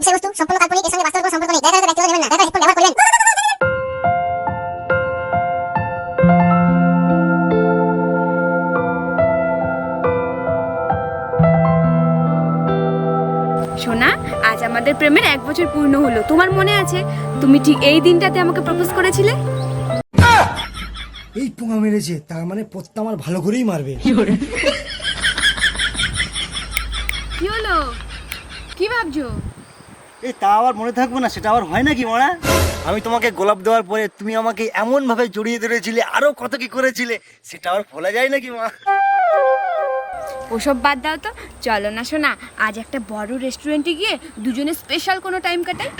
বিষয়বস্তু সম্পূর্ণ কাল্পনিক এর সঙ্গে বাস্তবের কোনো সম্পর্ক নেই দেখা ব্যক্তিগত নেবেন না। দেখা হেডফোন ব্যবহার করবেন সোনা আজ আমাদের প্রেমের এক বছর পূর্ণ হলো। তোমার মনে আছে? তুমি ঠিক এই দিনটাতে আমাকে প্রপোজ করেছিলে? এই পোঙা মেরেছে তার মানে পত্তা আমার ভালো করেই মারবে। কি হলো? কি ভাবছ? এই তা আবার মনে থাকব না সেটা আবার হয় নাকি মরা? আমি তোমাকে গোলাপ দেওয়ার পরে তুমি আমাকে এমন ভাবে জড়িয়ে ধরেছিলে আরও কত কি করেছিলে সেটা আবার ভোলা যায় নাকি মা? ওসব বাদ দাও তো। চলো না শোনা আজ একটা বড় রেস্টুরেন্টে গিয়ে দুজনে স্পেশাল কোনো টাইম কাটাই।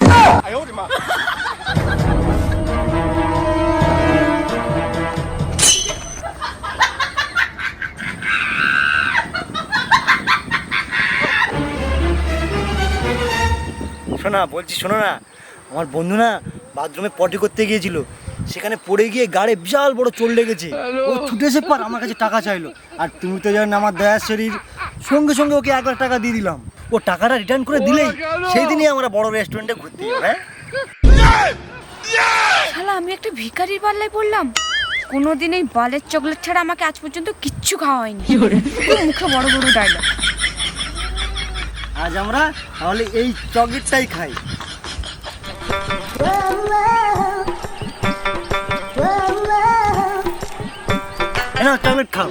শোনা বলছি শোনো না। আমার বন্ধু না বাথরুমে পটি করতে গিয়েছিল। সেখানে পড়ে গিয়ে গাড়ে বিশাল বড় চোট লেগেছে। ও ছুটে এসে পার আমার কাছে টাকা চাইলো। আর তুমি তো জানো আমার দয়া শরীর। সঙ্গে সঙ্গে ওকে এক লাখ টাকা দিয়ে দিলাম। ও টাকাটা রিটার্ন করে দিলেই সেই দিনই আমরা বড় রেস্টুরেন্টে ঘুরতে যাব হ্যাঁ? শালা আমি একটা ভিখারির পাল্লায় পড়লাম। কোনোদিন এই বালের চকলেট ছাড়া আমাকে আজ পর্যন্ত কিচ্ছু খাওয়া হয়নি। মুখে বড় বড় ডায়লগ আজ আমরা তাহলে এই চকলেটটাই খাই। চকলেট খাও।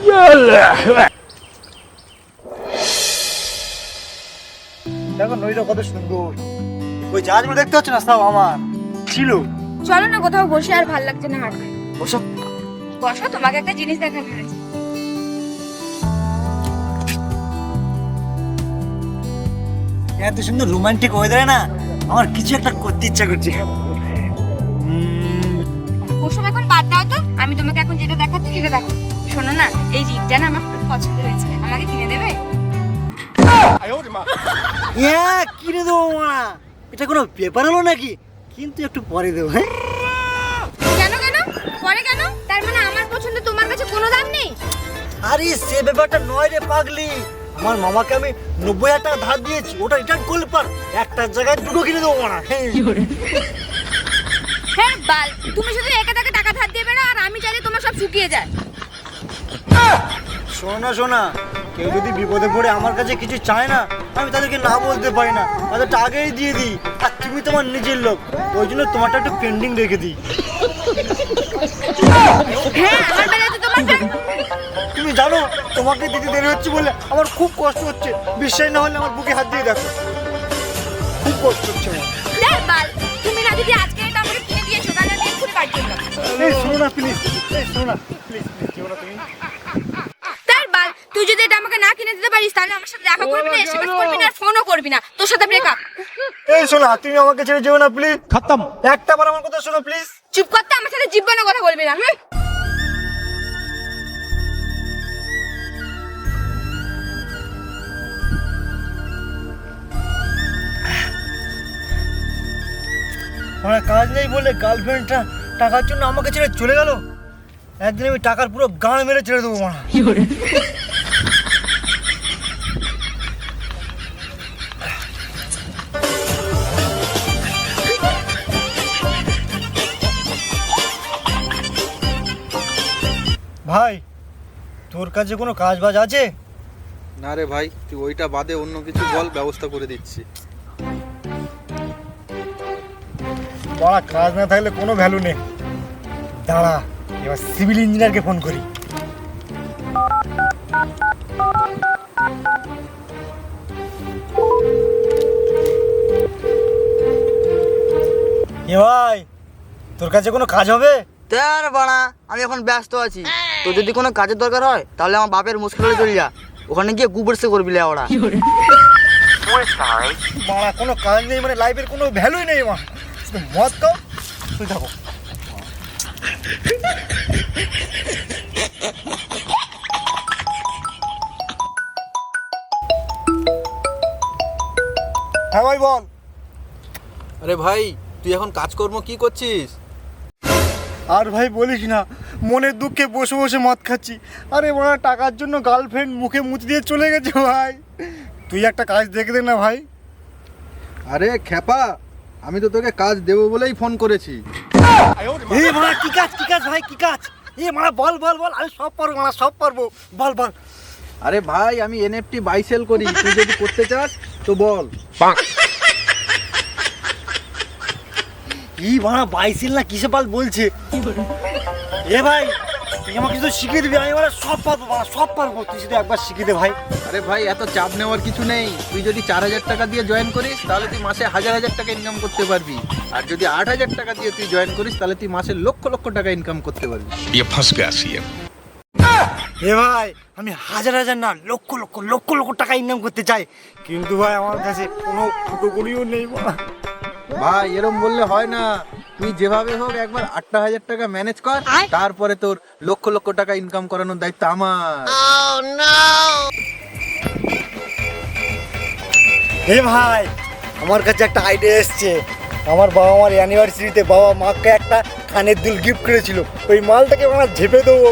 দেখো নইটা কত সুন্দর। ওই জাহাজগুলো দেখতে হচ্ছে না? সব আমার। ছিল। চলো না কোথাও বসে আর ভালো লাগছে না হাঁটতে। ওসব বসো তোমাকে একটা জিনিস দেখানো এত সুন্দর রোমান্টিক ওয়েদারে না আমার কিছু একটা করতে ইচ্ছা করছে। ওসব এখন বাদ দাও তো। আমি তোমাকে এখন যেটা দেখাচ্ছি সেটা দেখো। শোনো না এই রিংটা না আমার খুব পছন্দ হয়েছে। আমাকে কিনে দেবে? ইয়া, কিনে দেবো মা। এটা কোনো পেপার হলো নাকি? কিন্তু একটু পরে দেবো হ্যাঁ? কেন কেন? পরে কেন? তার মানে আমার পছন্দ তোমার কাছে কোনো দাম নেই? আরে সে ব্যাপারটা নয় রে পাগলি। আমার মামাকে আমি নব্বই হাজার টাকা ধার দিয়েছি ওটা রিটার্ন করলে পার। একটার জায়গায় দুটো কিনে দেবো না হ্যাঁ। বাল? তুমি শুধু একে তাকে টাকা ধার দিয়ে বেড়ো আর আমি চাইলে তোমার সব শুকিয়ে যায়। শোনা শোনা কেউ যদি বিপদে পড়ে আমার কাছে কিছু চায় না আমি তাদেরকে না বলতে পারি না তাদেরটা আগেই দিয়ে দিই আর তুমি তোমার নিজের লোক ওই জন্য তোমারটা একটু পেন্ডিং রেখে দিই। হ্যাঁ আমার তুমি জানো তোমাকে দিতে দেরি হচ্ছে বলে আমার খুব কষ্ট হচ্ছে। বিশ্বাস না হলে আমার বুকে হাত দিয়ে দেখো। খুব কষ্ট হচ্ছে আমার। তুমি না যদি আজকে এটা আমাকে কিনে দিয়েছ তাহলে আমি এক্ষুনি বাড়ি চলে যাব। এই শোনো না প্লিজ এই শোনো না প্লিজ প্লিজ যেও না তুমি। তার বাল তুই যদি এটা আমাকে না কিনে দিতে পারিস তাহলে আমার সাথে দেখা করবি না এসএমএস করবি না ফোনও করবি না। তোর সাথে ব্রেকআপ এই শোনা তুমি আমাকে ছেড়ে যেও না প্লিজ খতম। একটা বার আমার কথা শোনো প্লিজ চুপ করতে আমার সাথে জীবনে কথা বলবি না হুম? আমার কাজ নেই বলে গার্লফ্রেন্ডটা টাকার জন্য আমাকে ছেড়ে চলে গেল। একদিন আমি টাকার পুরো গাঁড় মেরে ছেড়ে দেবো মানা ভাই, তোর কাছে কোনো কাজ বাজ আছে? না রে ভাই, তুই ওইটা বাদে অন্য কিছু বল, ব্যবস্থা করে দিচ্ছি। বড়া কাজ না থাকলে কোনো ভ্যালু নেই। দাঁড়া এবার সিভিল ইঞ্জিনিয়ারকে ফোন করি। এ ভাই তোর কাছে কোনো কাজ হবে? তার বাড়া আমি এখন ব্যস্ত আছি। তো যদি কোনো কাজের দরকার হয় তাহলে আমার বাপের মুশকিলে চলে যা। ওখানে গিয়ে গুবরসে করবি লে ওরা। মারা কোনো কাজ নেই মানে লাইফের কোনো ভ্যালুই নেই মা শুধু মদ খাও তুই থাকো হ্যাঁ ভাই বল। আরে ভাই তুই এখন কাজকর্ম কি করছিস? আর ভাই বলিস না মনের দুঃখে বসে বসে মদ খাচ্ছি। আরে মারা টাকার জন্য গার্লফ্রেন্ড মুখে মুতি দিয়ে চলে গেছে ভাই। তুই একটা কাজ দেখে দে না ভাই। আরে খেপা আমি তো তোকে কাজ দেবো বলেই ফোন করেছি। এই মারা কি কাজ কি কাজ ভাই কি কাজ? এ মারা বল বল বল আমি সব পারব মারা সব পারব। বল বল। আরে ভাই আমি এনএফটি বাই সেল করি তুই যদি করতে চাস তো বল। ই মারা বাইসিল না কিসে পাল বলছে? এ ভাই তুই আমাকে শুধু শিখিয়ে দিবি আমি মারা সব পারবো মারা সব পারবো তুই শুধু একবার শিখিয়ে দে ভাই আরে ভাই এত চাপ নেওয়ার কিছু নেই তুই যদি চার হাজার টাকা দিয়ে জয়েন করিস তাহলে তুই মাসে হাজার হাজার টাকা ইনকাম করতে পারবি আর যদি আট হাজার টাকা দিয়ে তুই জয়েন করিস তাহলে তুই মাসে লক্ষ লক্ষ টাকা ইনকাম করতে পারবি ये फंस गया सीएम এ ভাই আমি হাজার হাজার না লক্ষ লক্ষ লক্ষ লক্ষ টাকা ইনকাম করতে চাই কিন্তু ভাই আমার কাছে কোনো ফুটোকড়িও নেই মারা ভাই এরম বললে হয় না তুই যেভাবে হোক একবার আটটা হাজার টাকা ম্যানেজ কর তারপরে তোর লক্ষ লক্ষ টাকা ইনকাম করানোর দায়িত্ব আমার। হে ভাই আমার কাছে একটা আইডিয়া এসছে। আমার বাবা মার অ্যানিভার্সারিতে বাবা মাকে একটা কানের দুল গিফট করেছিল। ওই মালটাকে আমার ঝেপে দেবো।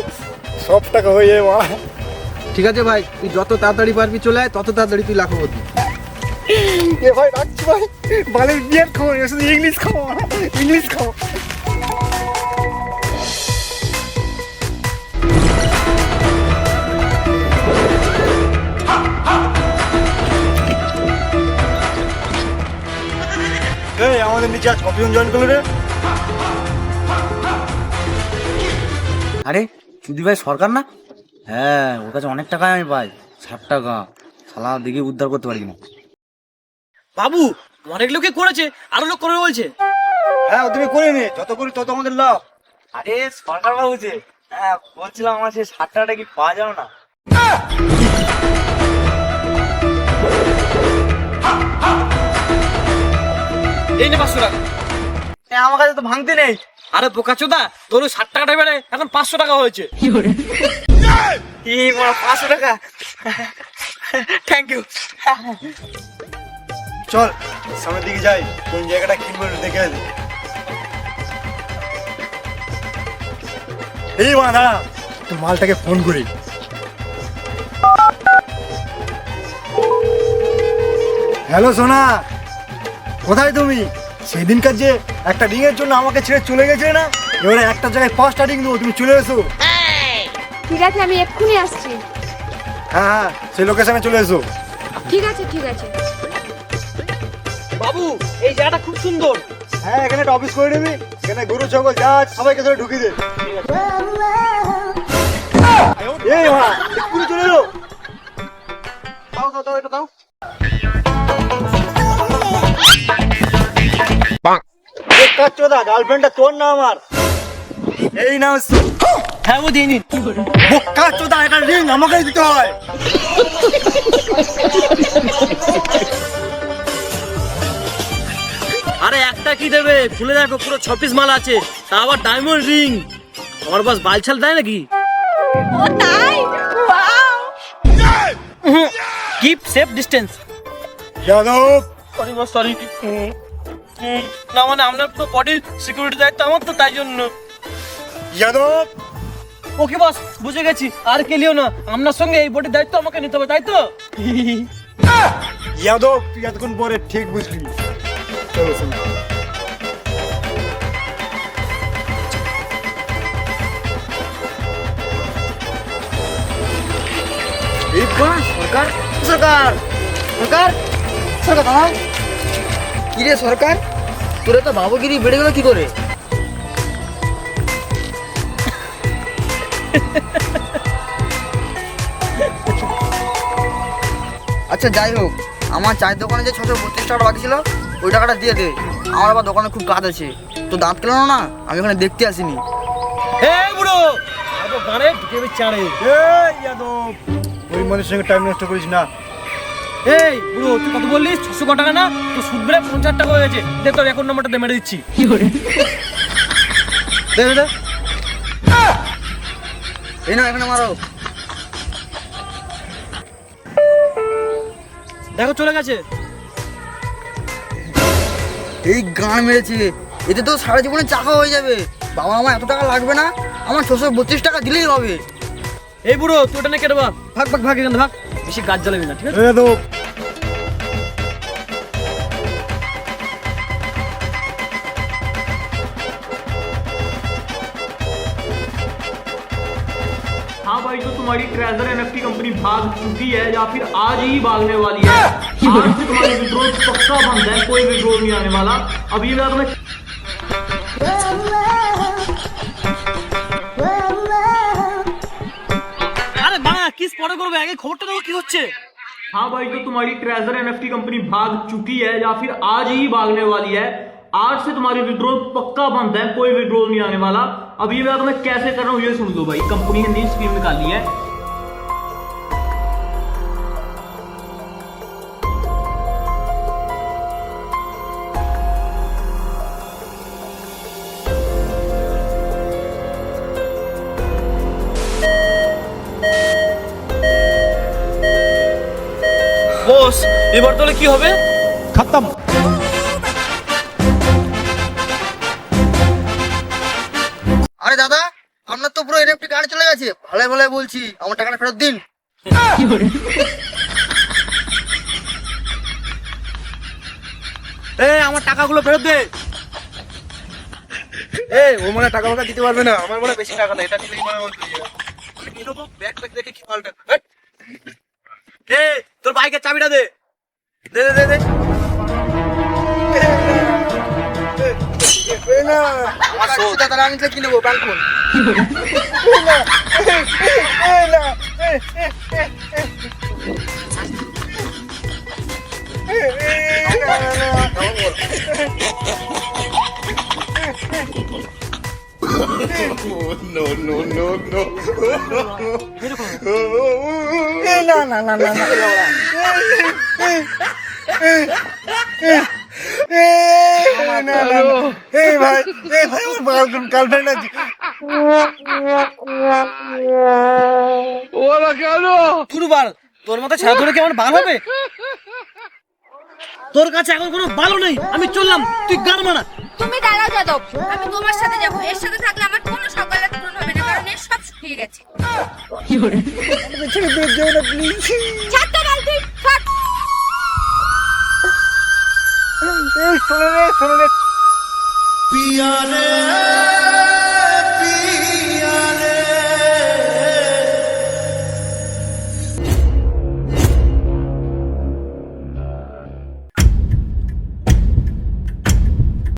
সব টাকা হয়ে যাবে মারা ঠিক আছে ভাই তুই যত তাড়াতাড়ি পারবি চলে আয় তত তাড়াতাড়ি তুই লাখপতি। এ ভাই রাখছি ভাই। বালের বিয়ার খাও না, শুধু ইংলিশ খাও ইংলিশ খাও এই আমাদের নিচে আজ কতজন জয়েন করল রে? আরে চুদি ভাই সরকার না? হ্যাঁ ওর কাছে অনেক টাকায় আমি পাই ষাট টাকা। শালা দিকে উদ্ধার করতে পারি না বাবু অনেক লোকে করেছে আরও লোক করে বলছে। হ্যাঁ তুমি করে নে যত করি তত আমাদের লাভ। আরে সরকার বাবু যে হ্যাঁ বলছিলাম আমার সেই ষাট টাকাটা কি পাওয়া যাবে না? এই নে পাঁচশো টাকা। আমার কাছে তো ভাঙতে নেই। আরে বোকা চোদা তোর ষাট টাকাটা বেড়ে এখন পাঁচশো টাকা হয়েছে। পাঁচশো টাকা। থ্যাংক ইউ চল সামনের দিকে যাই কোন জায়গাটা কিনবো দেখে এই মা দাঁড়া একটু মালটাকে ফোন করি। হ্যালো সোনা কোথায় তুমি? সেদিনকার যে একটা রিং এর জন্য আমাকে ছেড়ে চলে গেছে না এবারে একটা জায়গায় পাঁচটা রিং দেবো তুমি চলে এসো। ঠিক আছে আমি এক্ষুনি আসছি। হ্যাঁ হ্যাঁ সেই লোকেশনে চলে এসো। ঠিক আছে ঠিক আছে। বাবু এই জায়গাটা খুব সুন্দর। হ্যাঁ এখানে একটা অফিস করে নিবি। এখানে গরু ছাগল যা সবাইকে ধরে ঢুকিয়ে দে। এই মা এক্ষুনি চলে এলো। দাও দাও দাও এটা দাও। চোদা গার্লফ্রেন্ডটা তোর না আমার। এই হ্যাঁ ও দিয়ে নিন বোকা চোদা এটা রিং আমাকে দিতে হয়। আরে একটা কি দেবে? খুলে দেখো পুরো ছ পিস মাল আছে। তা আবার ডায়মন্ড রিং আমার বাস বালছাল দেয় নাকি? ও তাই? Wow! Keep safe distance Yadav! Sorry boss sorry না মানে আপনার পুরো বডির সিকিউরিটি দায়িত্ব আমার তো তাই জন্য। যাদব! ওকে বস বুঝে গেছি। আর কেলিও না। আপনার সঙ্গে এই বডির দায়িত্ব আমাকে নিতে হবে তাই তো? যাদব তুই এতক্ষণ পরে ঠিক বুঝলি। সরকার। সরকার তো বাবুগিরি বেড়ে গেল কি করে? আচ্ছা যাই হোক, আমার চায়ের দোকানে যে ছশো টাকা বাকি ছিল ওই টাকাটা দিয়ে দে। আমার আবার দোকানে খুব কাজ আছে। তো দাঁত কেলানো না আমি ওখানে দেখতে আসিনি। হে বুড়ো! এত গানে ঢুকে চাড়ে এই যাদব ওই মানুষের সঙ্গে টাইম নষ্ট করিস না। এই বুড়ো তুই কত বললি? ছশো ক টাকা না? তো সুদ বেড়ে পঞ্চাশ টাকা হয়ে গেছে। দে তোর অ্যাকাউন্ট নাম্বারটা দে মেরে দিচ্ছি। দে দে, দে। এই না এখানে মারো। দেখো চলে গেছে। এই গান মেরেছে। এতে তো সারা জীবনে চাকা হয়ে যাবে। বাবা আমার এত টাকা লাগবে না? আমার ছশো বত্রিশ টাকা দিলেই হবে। এই বুড়ো তুই ওটা না কেটে ভাগ। ভাগ ভাগ এখান ভাগ। বেশি গাছ জ্বালাবি না ঠিক আছে? हाँ भाई तो तुम्हारी ट्रेजर एनएफटी कंपनी भाग चुकी है या फिर आज ही भागने वाली है। आज से तुम्हारी विड्रॉल पक्का बंद है कोई विड्रॉल नहीं आने वाला अब ये मैं तुम्हें আরে দাঁড়া কি স্পটে করবে আগে খবরটা দেবো কি হচ্ছে हाँ भाई तो तुम्हारी ट्रेजर एनएफटी कंपनी भाग चुकी है या फिर आज ही भागने वाली है आज से तुम्हारी विड्रॉल पक्का बंद है कोई विड्रॉल नहीं आने वाला अब ये मैं तुम्हें कैसे कर रहा हूँ ये सुन लो भाई कंपनी ने नई स्कीम निकाली है এবার তাহলে কি হবে? খতম। আরে দাদা আপনার তো পুরো এনএফটি কার্ড চলে গেছে। ভালো ভালো বলছি। আমার টাকাটা ফেরত দিন। এ আমার টাকাগুলো ফেরত দে। এ ও মানে টাকা ফাকা দিতে পারবে না। আমার মনে বেশি টাকা নেই। এটা নিলেই মনে হয় ব্যাগ ব্যাগ দেখে কি পাল্টা এ তোর বাইকের চাবিটা দে। দে দে দে দে আমার সুবিধা তারা আমি কি নেব ব্যাংক ফোন এই ভাই এই ভাই আমার গার্লফ্রেন্ড আছে। গুরুবার তোর মতো ছেড়া ধরে কি আমার বাল হবে? তোর কাছে এখন কোনো ভালো নেই। আমি চললাম তুই গান মারা। তুমি দাঁড়াও যাদব আমি তোমার সাথে যাব। এর সাথে থাকলে আমার কোনো সকালে পূরণ হবে না কারণ এর সব শুকিয়ে গেছে। ছাড় তো বালতি ছাড়। এই শোনো রে শোনো রে।